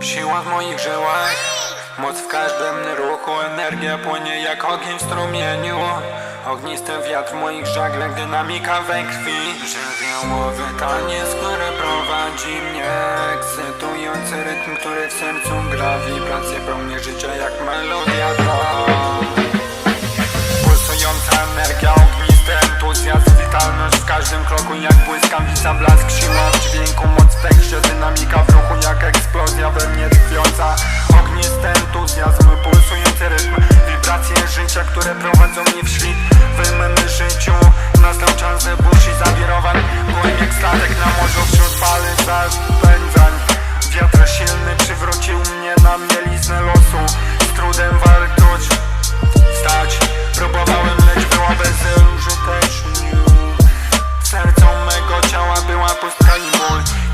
Siła w moich żyłach Moc w każdym ruchu Energia płynie jak ogień w strumieniu. Ognisty wiatr w moich żaglach Dynamika we krwi. Żywiołowy taniec, który prowadzi mnie. Ekscytujący rytm, który w sercu gra. Wibracje pełni życia jak melodia ta. Pulsująca energia, ognisty entuzjazm Witalność w każdym kroku. Jak błyskawica Blask, siła w dźwięku, moc w tekście Dynamika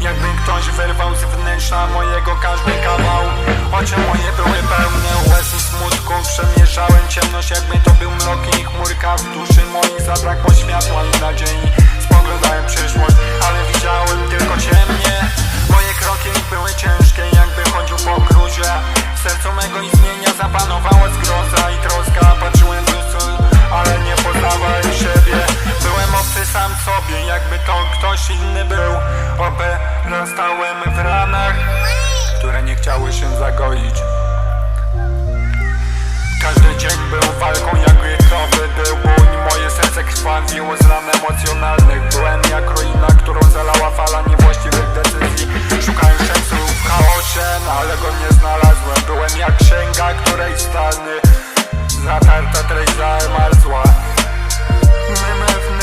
Jakby ktoś wyrwał z wnętrza mojego każdy kawał. Oczy moje były pełne łez i smutku Przemierzałem ciemność jakby to był mrok i chmurka. W duszy mojej zabrakło światła i nadziei. Spoglądałem przyszłość, ale widziałem tylko ciemnie. Moje kroki były ciężkie jakby chodził po gruzie. W sercu mego istnienia zapanowała zgroza i troska. Patrzyłem w lustro, ale nie poznawałem siebie Obcy sam sobie, jakby to ktoś inny był. Oberastałem w ranach, które nie chciały się zagoić. Każdy dzień był walką jak wiekowy był bój Moje serce krwawiło z ran emocjonalnych. Byłem jak ruina, którą zalała fala niewłaściwych decyzji. Szukałem sensu w chaosie, no ale go nie znalazłem. Byłem jak księga, której stany Zatarta treść zamarzła W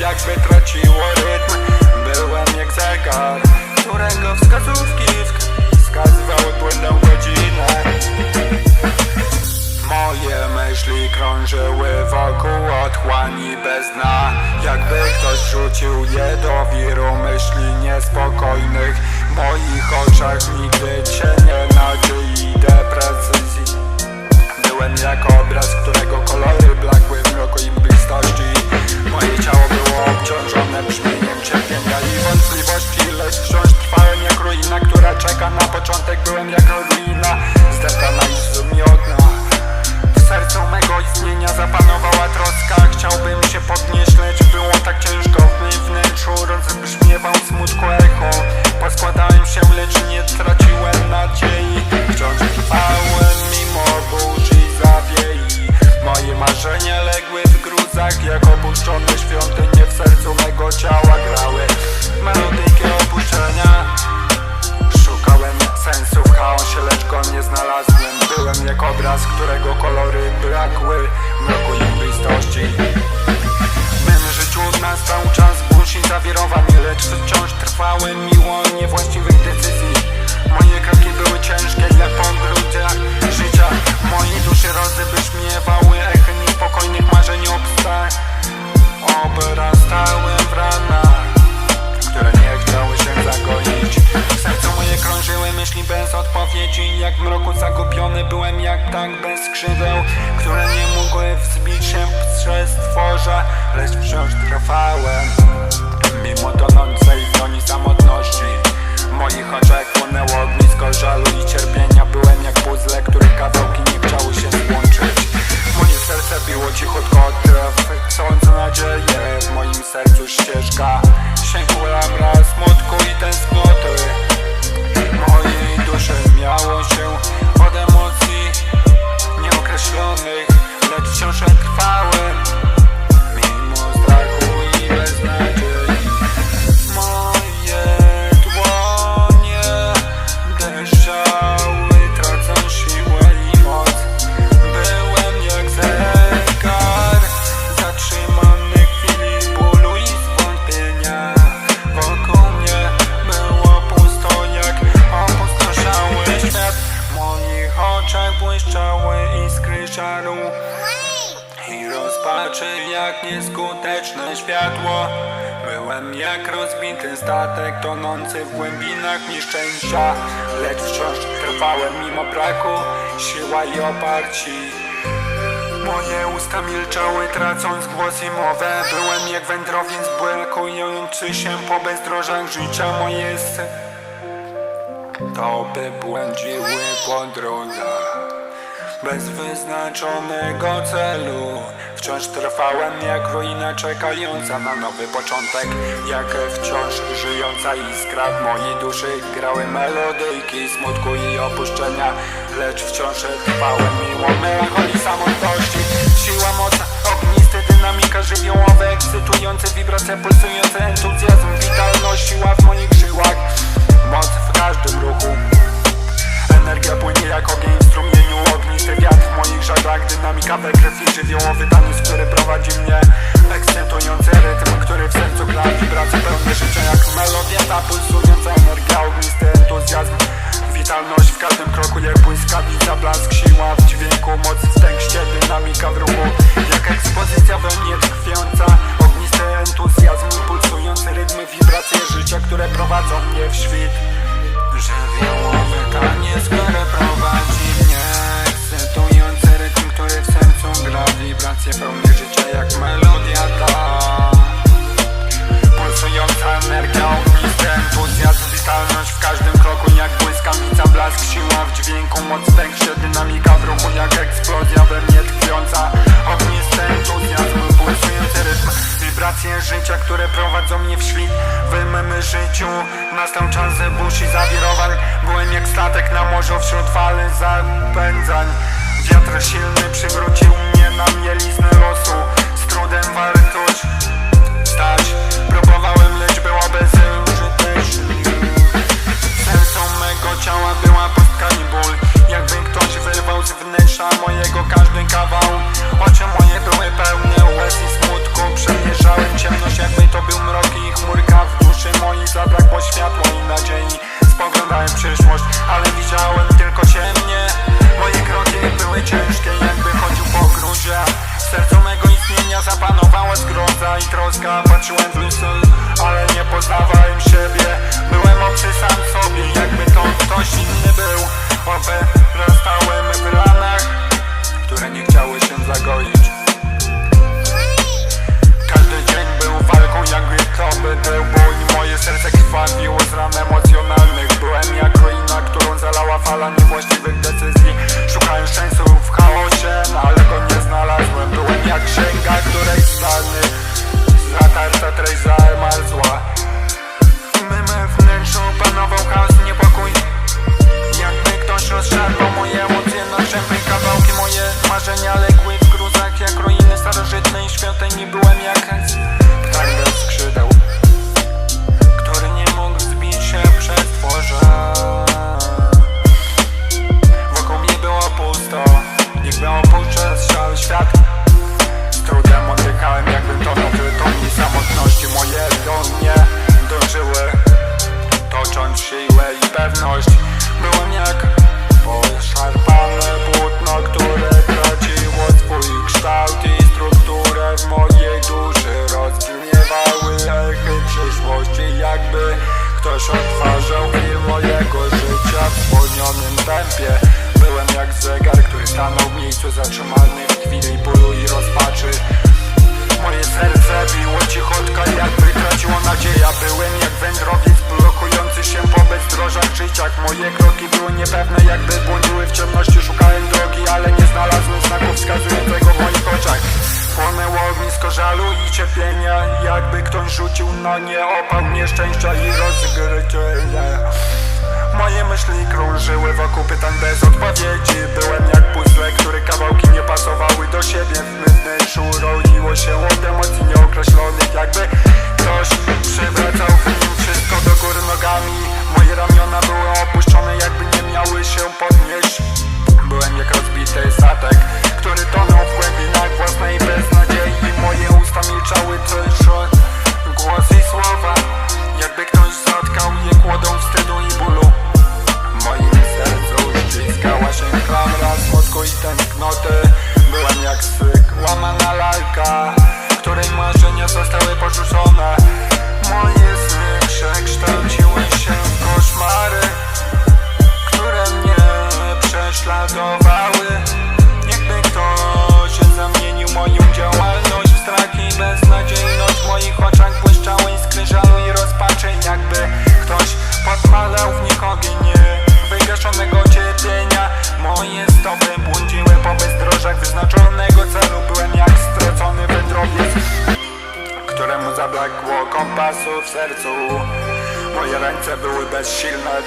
jakby traciło rytm Byłem jak zegar, którego wskazówki wskazywały błędną godzinę. Moje myśli krążyły wokół otchłani bez dna Jakby ktoś rzucił je do wiru myśli niespokojnych W moich oczach nigdy cienie nadziei i depresji Byłem jak obraz, którego kolory tak jak opuszczone świątynie w sercu mego ciała grały Melodyjki opuszczenia. Szukałem sensu w chaosie, lecz go nie znalazłem. Byłem jak obraz, którego kolory brakły. Mroku nieblistości W mym życiu nastał czas burz i zawirowań Lecz wciąż trwały miło niewłaściwe tonący w głębinach nieszczęścia Lecz wciąż trwałem mimo braku siła i oparci. Moje usta milczały, tracąc głos i mowę. Byłem jak wędrowiec błelkujący się po bezdrożach życia Moje se... to by błądziły po drogach bez wyznaczonego celu. Wciąż trwałem jak ruina czekająca na nowy początek. Jak wciąż żyjąca iskra w mojej duszy. Grały melodyjki smutku i opuszczenia. Lecz wciąż trwałem mimo melancholii samotności. Siła mocna, ognisty, dynamika żywiołowe, ekscytujące wibracja, pulsujące entuzjazm. Witalność, siła w moich żyłach. Moc w każdym ruchu energia płynie jak ogień w strumieniu Ognisty wiatr w moich żaglach Dynamika we krwi żywiołowy taniec, który prowadzi mnie Ekscytujący rytm, który w sercu gra Wibracje pełne życia jak melodia ta puls troska Patrzyłem w lustro, ale nie poznawałem siebie. Byłem obcy sam sobie, jakby to ktoś inny był. Oberastałem w ranach, które nie chciały się zagoić. Każdy dzień był walką, jakby to by był ból Moje serce krwawiło z ran emocjonalnych. Byłem jak ruina, którą zalała fala niewłaściwych decyzji. Myśli krążyły wokół pytań bez odpowiedzi. Byłem jak puzzle, które kawałki nie pasowały do siebie. W mym wnętrzu roiło się od emocji nieokreślonych. Jakby ktoś przewracał w nim wszystko do góry nogami. Moje ramiona były opuszczone, jakby nie miały się podnieść. Byłem jak rozbity statek, który tonął w głębinach własnej beznadziei. Moje usta milczały tylko głos i słowa сильно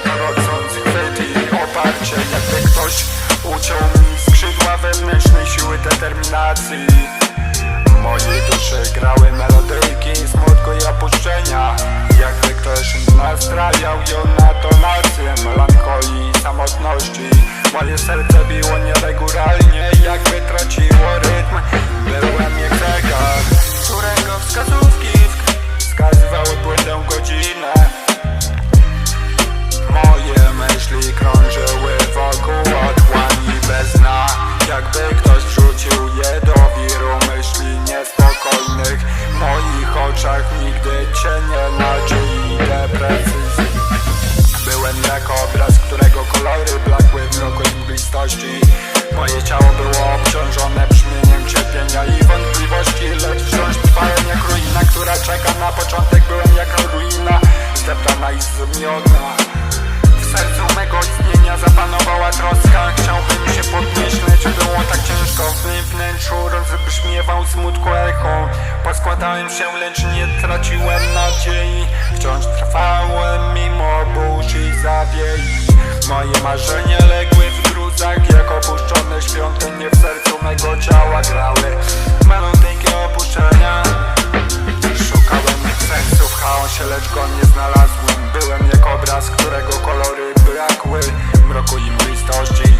oczach nigdy cienie nadziei i depresji Byłem jak obraz, którego kolory blakły w mroku mglistości. Moje ciało było obciążone brzmieniem cierpienia i wątpliwości Lecz wciąż trwałem jak ruina, która czeka na początek Byłem jak ruina, zdeptana i zmiotna W sercu mego istnienia zapanowała troska. Chciałbym się podnieść, Poskładałem się, lecz nie traciłem nadziei. Wciąż trwałem mimo burz i zawiei. Moje marzenia legły w gruzach Jak opuszczone świątynie w sercu mego ciała grały. Melodyjki opuszczenia Szukałem sensu w chaosie, lecz go nie znalazłem. Byłem jak obraz, którego kolory brakły. Mroku i mglistości